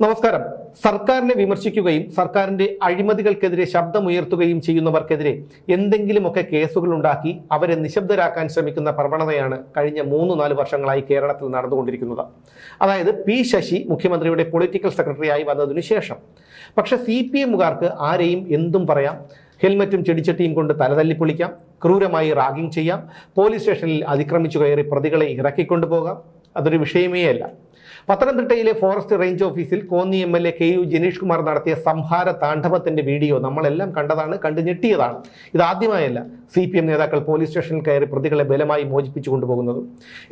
നമസ്കാരം. സർക്കാരിനെ വിമർശിക്കുകയും സർക്കാരിന്റെ അഴിമതികൾക്കെതിരെ ശബ്ദമുയർത്തുകയും ചെയ്യുന്നവർക്കെതിരെ എന്തെങ്കിലുമൊക്കെ കേസുകൾ ഉണ്ടാക്കി അവരെ നിശബ്ദരാക്കാൻ ശ്രമിക്കുന്ന പ്രവണതയാണ് കഴിഞ്ഞ മൂന്ന് നാല് വർഷങ്ങളായി കേരളത്തിൽ നടന്നുകൊണ്ടിരിക്കുന്നത്. അതായത് പി ശശി മുഖ്യമന്ത്രിയുടെ പൊളിറ്റിക്കൽ സെക്രട്ടറിയായി വന്നതിനു ശേഷം. പക്ഷെ സി പി എമ്മുകാർക്ക് ആരെയും എന്തും പറയാം. ഹെൽമറ്റും ചെടിച്ചട്ടിയും കൊണ്ട് തലതല്ലി പൊളിക്കാം. ക്രൂരമായി റാഗിംഗ് ചെയ്യാം. പോലീസ് സ്റ്റേഷനിൽ അതിക്രമിച്ചു കയറി പ്രതികളെ ഇറക്കിക്കൊണ്ടുപോകാം. അതൊരു വിഷയമേ അല്ല. പത്തനംതിട്ടയിലെ ഫോറസ്റ്റ് റേഞ്ച് ഓഫീസിൽ Konni M L A K U Janeesh Kumar നടത്തിയ സംഹാര താണ്ഡവത്തിന്റെ വീഡിയോ നമ്മളെല്ലാം കണ്ടതാണ് കണ്ടു ഞെട്ടിയതാണ്. ഇതാദ്യമായല്ല സി പി എം നേതാക്കൾ പോലീസ് സ്റ്റേഷനിൽ കയറി പ്രതികളെ ബലമായി മോചിപ്പിച്ചു കൊണ്ടുപോകുന്നത്.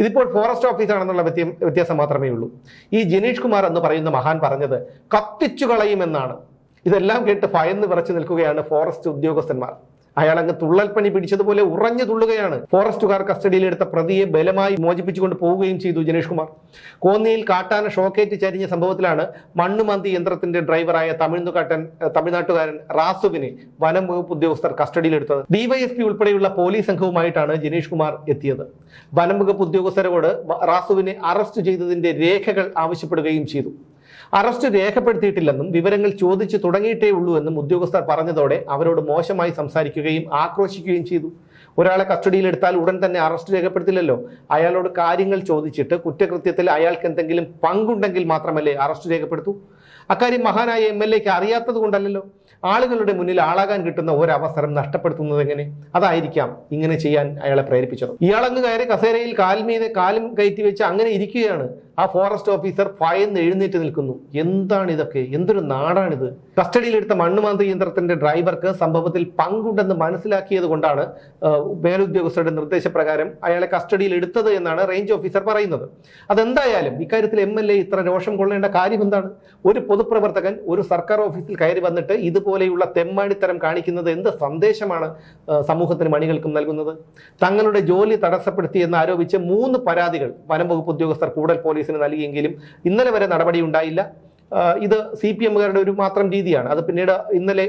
ഇതിപ്പോൾ ഫോറസ്റ്റ് ഓഫീസാണെന്നുള്ള വ്യത്യ വ്യത്യാസം മാത്രമേ ഉള്ളൂ. ഈ ജനീഷ് കുമാർ എന്ന് പറയുന്ന മഹാൻ പറഞ്ഞത് കത്തിച്ചു കളയുമെന്നാണ്. ഇതെല്ലാം കേട്ട് ഭയന്ന് വിറച്ചു നിൽക്കുകയാണ് ഫോറസ്റ്റ് ഉദ്യോഗസ്ഥന്മാർ. അയാൾ അങ്ങ് തുള്ളൽപ്പനി പിടിച്ചതുപോലെ ഉറഞ്ഞു തുള്ളുകയാണ്. ഫോറസ്റ്റുകാർ കസ്റ്റഡിയിലെടുത്ത പ്രതിയെ ബലമായി മോചിപ്പിച്ചുകൊണ്ട് പോവുകയും ചെയ്തു ജനീഷ് കുമാർ. കോന്നിയിൽ കാട്ടാന ഷോക്കേറ്റ് ചരിഞ്ഞ സംഭവത്തിലാണ് മണ്ണുമന്തി യന്ത്രത്തിന്റെ ഡ്രൈവറായ തമിഴ്നാട്ടൻ തമിഴ്നാട്ടുകാരൻ റാസുവിനെ വനം വകുപ്പ് ഉദ്യോഗസ്ഥർ കസ്റ്റഡിയിലെടുത്തത്. ഡിവൈഎസ്പി ഉൾപ്പെടെയുള്ള പോലീസ് സംഘവുമായിട്ടാണ് ജനീഷ് കുമാർ എത്തിയത്. വനം വകുപ്പ് ഉദ്യോഗസ്ഥരോട് റാസുവിനെ അറസ്റ്റ് ചെയ്തതിന്റെ രേഖകൾ ആവശ്യപ്പെടുകയും ചെയ്തു. അറസ്റ്റ് രേഖപ്പെടുത്തിയിട്ടില്ലെന്നും വിവരങ്ങൾ ചോദിച്ചു തുടങ്ങിയിട്ടേ ഉള്ളൂ എന്നും ഉദ്യോഗസ്ഥർ പറഞ്ഞതോടെ അവരോട് മോശമായി സംസാരിക്കുകയും ആക്രോശിക്കുകയും ചെയ്തു. ഒരാളെ കസ്റ്റഡിയിൽ എടുത്താൽ ഉടൻ തന്നെ അറസ്റ്റ് രേഖപ്പെടുത്തില്ലല്ലോ. അയാളോട് കാര്യങ്ങൾ ചോദിച്ചിട്ട് കുറ്റകൃത്യത്തിൽ അയാൾക്ക് എന്തെങ്കിലും പങ്കുണ്ടെങ്കിൽ മാത്രമല്ലേ അറസ്റ്റ് രേഖപ്പെടുത്തൂ? അക്കാര്യം മഹാനായ എം എൽ എക്ക് അറിയാത്തത് കൊണ്ടല്ലല്ലോ. ആളുകളുടെ മുന്നിൽ ആളാകാൻ കിട്ടുന്ന ഒരവസരം നഷ്ടപ്പെടുത്തുന്നത് എങ്ങനെ? അതായിരിക്കാം ഇങ്ങനെ ചെയ്യാൻ അയാളെ പ്രേരിപ്പിച്ചത്. ഇയാളങ്ങ് കയറി കസേരയിൽ കാൽമീതെ കാലും കയറ്റി വെച്ച് അങ്ങനെ ഇരിക്കുകയാണ്. ആ ഫോറസ്റ്റ് ഓഫീസർ ഭയന്ന് എഴുന്നേറ്റ് നിൽക്കുന്നു. എന്താണ് ഇതൊക്കെ എന്തൊരു നാടാണിത്? കസ്റ്റഡിയിലെടുത്ത മണ്ണുമാന്തി യന്ത്രത്തിന്റെ ഡ്രൈവർക്ക് സംഭവത്തിൽ പങ്കുണ്ടെന്ന് മനസ്സിലാക്കിയത് കൊണ്ടാണ് മേലുദ്യോഗസ്ഥരുടെ നിർദ്ദേശപ്രകാരം അയാളെ കസ്റ്റഡിയിൽ എടുത്തത് എന്നാണ് റേഞ്ച് ഓഫീസർ പറയുന്നത്. അതെന്തായാലും ഇക്കാര്യത്തിൽ എം എൽ എ ഇത്ര രോഷം കൊള്ളേണ്ട കാര്യം എന്താണ്? ഒരു പൊതുപ്രവർത്തകൻ ഒരു സർക്കാർ ഓഫീസിൽ കയറി വന്നിട്ട് ഇതുപോലെയുള്ള തെമ്മാടിത്തരം കാണിക്കുന്നത് എന്ത് സന്ദേശമാണ് സമൂഹത്തിന് മണികൾക്കും നൽകുന്നത്? തങ്ങളുടെ ജോലി തടസ്സപ്പെടുത്തി എന്ന് ആരോപിച്ച് മൂന്ന് പരാതികൾ വനം വകുപ്പ് ഉദ്യോഗസ്ഥർ കൂടൽ പോലീസിന് നൽകിയെങ്കിലും ഇന്നലെ വരെ നടപടി ഉണ്ടായില്ല. ഇത് സി പി എമ്മുകാരുടെ ഒരു മാത്രം രീതിയാണ്. അത് പിന്നീട് ഇന്നലെ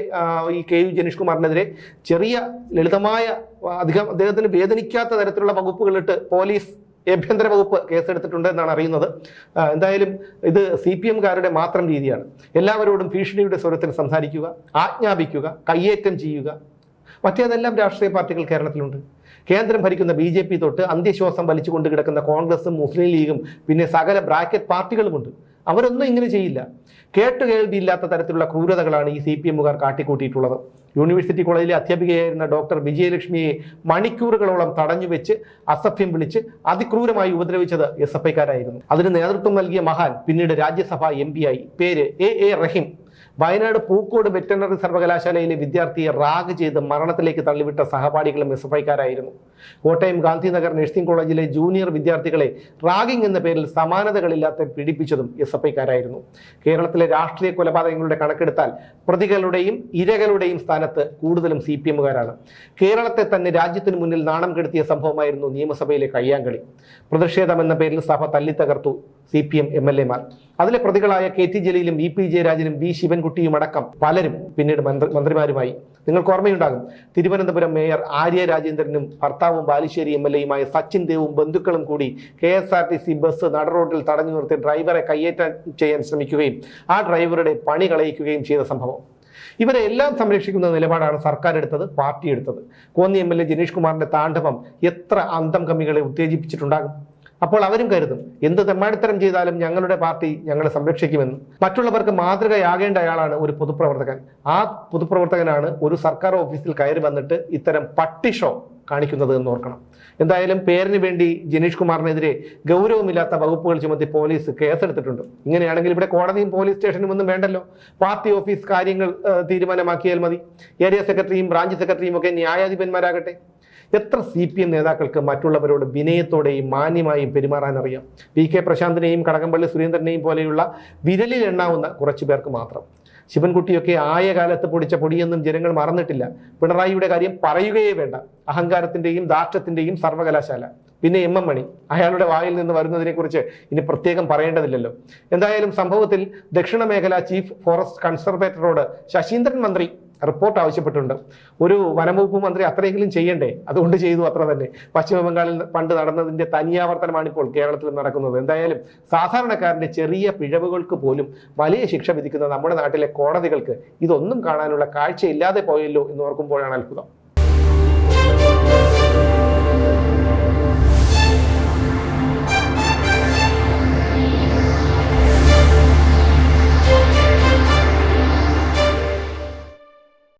ഈ കെ യു ജനീഷ് കുമാറിനെതിരെ ചെറിയ ലളിതമായ അധികം അദ്ദേഹത്തിന് വേദനിക്കാത്ത തരത്തിലുള്ള വകുപ്പുകളിട്ട് പോലീസ് ആഭ്യന്തര വകുപ്പ് കേസെടുത്തിട്ടുണ്ട് എന്നാണ് അറിയുന്നത്. എന്തായാലും ഇത് സി പി എംകാരുടെ മാത്രം രീതിയാണ്. എല്ലാവരോടും ഭീഷണിയുടെ സ്വരത്തിൽ സംസാരിക്കുക ആജ്ഞാപിക്കുക കയ്യേറ്റം ചെയ്യുക. മറ്റേതെല്ലാം രാഷ്ട്രീയ പാർട്ടികൾ കേരളത്തിലുണ്ട്. കേന്ദ്രം ഭരിക്കുന്ന ബി ജെ പി തൊട്ട് അന്ത്യശ്വാസം വലിച്ചുകൊണ്ട് കിടക്കുന്ന കോൺഗ്രസും മുസ്ലിം ലീഗും പിന്നെ സകല ബ്രാക്കറ്റ് പാർട്ടികളുമുണ്ട്. അവരൊന്നും ഇങ്ങനെ ചെയ്യില്ല. കേട്ടുകേൾവിയില്ലാത്ത തരത്തിലുള്ള ക്രൂരതകളാണ് ഈ സി പി എമ്മുകാർ കാട്ടിക്കൂട്ടിയിട്ടുള്ളത്. യൂണിവേഴ്സിറ്റി കോളേജിലെ അധ്യാപികയായിരുന്ന ഡോക്ടർ വിജയലക്ഷ്മിയെ മണിക്കൂറുകളോളം തടഞ്ഞു വെച്ച് അസഭ്യം വിളിച്ച് അതിക്രൂരമായി ഉപദ്രവിച്ചത് എസ് എഫ് ഐക്കാരായിരുന്നു. അതിന് നേതൃത്വം നൽകിയ മഹാൻ പിന്നീട് രാജ്യസഭ എം ആയി പേര് A A Rahim. Wayanad Pookode veterinary സർവകലാശാലയിലെ വിദ്യാർത്ഥിയെ റാഗ് ചെയ്ത് മരണത്തിലേക്ക് തള്ളിവിട്ട സഹപാഠികളും എസ് എഫ് ഐക്കാരായിരുന്നു. കോട്ടയം ഗാന്ധിനഗർ നഴ്സിംഗ് കോളേജിലെ ജൂനിയർ വിദ്യാർത്ഥികളെ റാഗിംഗ് എന്ന പേരിൽ സമാനതകളില്ലാത്ത പീഡിപ്പിച്ചതും എസ് എഫ് ഐക്കാരായിരുന്നു. കേരളത്തിലെ രാഷ്ട്രീയ കൊലപാതകങ്ങളുടെ കണക്കെടുത്താൽ പ്രതികളുടെയും ഇരകളുടെയും സ്ഥാനത്ത് കൂടുതലും സി പി എമ്മുകാരാണ്. കേരളത്തെ തന്നെ രാജ്യത്തിന് മുന്നിൽ നാണം കെടുത്തിയ സംഭവമായിരുന്നു നിയമസഭയിലെ കയ്യാങ്കളി. പ്രതിഷേധം എന്ന പേരിൽ സഭ തല്ലിത്തകർത്തു C P M M L എമാർ. അതിലെ പ്രതികളായ കെ ടി ജലീലും വി പി ജയരാജനും വി ശിവൻകുട്ടിയും അടക്കം പലരും പിന്നീട് മന്ത്രി മന്ത്രിമാരുമായി. നിങ്ങൾക്ക് ഓർമ്മയുണ്ടാകും തിരുവനന്തപുരം മേയർ ആര്യ രാജേന്ദ്രനും ഭർത്താവും ബാലുശ്ശേരി എം എൽ എയുമായ സച്ചിൻ ദേവും ബന്ധുക്കളും കൂടി K S R T C bus നടുറോഡിൽ തടഞ്ഞു നിർത്തി ഡ്രൈവറെ കയ്യേറ്റം ചെയ്യാൻ ശ്രമിക്കുകയും ആ ഡ്രൈവറുടെ പണി കളയിക്കുകയും ചെയ്ത സംഭവം. ഇവരെ എല്ലാം സംരക്ഷിക്കുന്ന നിലപാടാണ് സർക്കാർ എടുത്തത് പാർട്ടി എടുത്തത് Konni M L A Janeesh കുമാറിന്റെ താണ്ഡവം എത്ര അന്തം കമ്മികളെ ഉത്തേജിപ്പിച്ചിട്ടുണ്ടാകും? അപ്പോൾ അവരും കരുതും എന്ത് തെമ്മാടിത്തരം ചെയ്താലും ഞങ്ങളുടെ പാർട്ടി ഞങ്ങളെ സംരക്ഷിക്കുമെന്ന്. മറ്റുള്ളവർക്ക് മാതൃകയാകേണ്ട അയാളാണ് ഒരു പൊതുപ്രവർത്തകൻ. ആ പൊതുപ്രവർത്തകനാണ് ഒരു സർക്കാർ ഓഫീസിൽ കയറി വന്നിട്ട് ഇത്തരം പട്ടി ഷോ കാണിക്കുന്നത് എന്ന് ഓർക്കണം. എന്തായാലും പേരിന് വേണ്ടി ജനീഷ് കുമാറിനെതിരെ ഗൗരവമില്ലാത്ത വകുപ്പുകൾ ചുമത്തി പോലീസ് കേസെടുത്തിട്ടുണ്ട്. ഇങ്ങനെയാണെങ്കിൽ ഇവിടെ കോടതിയും പോലീസ് സ്റ്റേഷനും ഒന്നും വേണ്ടല്ലോ. പാർട്ടി ഓഫീസ് കാര്യങ്ങൾ തീരുമാനമാക്കിയാൽ മതി. ഏരിയ സെക്രട്ടറിയും ബ്രാഞ്ച് സെക്രട്ടറിയും ഒക്കെ ന്യായാധിപന്മാരാകട്ടെ. എത്ര സി പി എം നേതാക്കൾക്ക് മറ്റുള്ളവരോട് വിനയത്തോടെയും മാന്യമായും പെരുമാറാൻ അറിയാം പി കെ പ്രശാന്തിനെയും കടകംപള്ളി സുരേന്ദ്രനെയും പോലെയുള്ള വിരലിൽ എണ്ണാവുന്ന കുറച്ചു പേർക്ക് മാത്രം. ശിവൻകുട്ടിയൊക്കെ ആയ കാലത്ത് പൊടിച്ച പൊടിയൊന്നും ജനങ്ങൾ മറന്നിട്ടില്ല. പിണറായിയുടെ കാര്യം പറയുകയേ വേണ്ട. അഹങ്കാരത്തിന്റെയും ദാഷ്ട്യത്തിന്റെയും സർവകലാശാല. പിന്നെ എം എം മണി. അയാളുടെ വായിൽ നിന്ന് വരുന്നതിനെക്കുറിച്ച് ഇനി പ്രത്യേകം പറയേണ്ടതില്ലല്ലോ. എന്തായാലും സംഭവത്തിൽ ദക്ഷിണ മേഖല ചീഫ് ഫോറസ്റ്റ് കൺസർവേറ്ററോട് ശശീന്ദ്രൻ മന്ത്രി റിപ്പോർട്ട് ആവശ്യപ്പെട്ടിട്ടുണ്ട്. ഒരു വനംവകുപ്പ് മന്ത്രി അത്രയെങ്കിലും ചെയ്യണ്ടേ? അതുകൊണ്ട് ചെയ്തു അത്ര തന്നെ. പശ്ചിമ ബംഗാളിൽ പണ്ട് നടന്നതിന്റെ തനിയാവർത്തനമാണ് ഇപ്പോൾ കേരളത്തിൽ നടക്കുന്നത്. എന്തായാലും സാധാരണക്കാരന്റെ ചെറിയ പിഴവുകൾക്ക് പോലും വലിയ ശിക്ഷ വിധിക്കുന്ന നമ്മുടെ നാട്ടിലെ കോടതികൾക്ക് ഇതൊന്നും കാണാനുള്ള കാഴ്ചയില്ലാതെ പോയല്ലോ എന്ന് ഓർക്കുമ്പോഴാണ് അത്ഭുതം.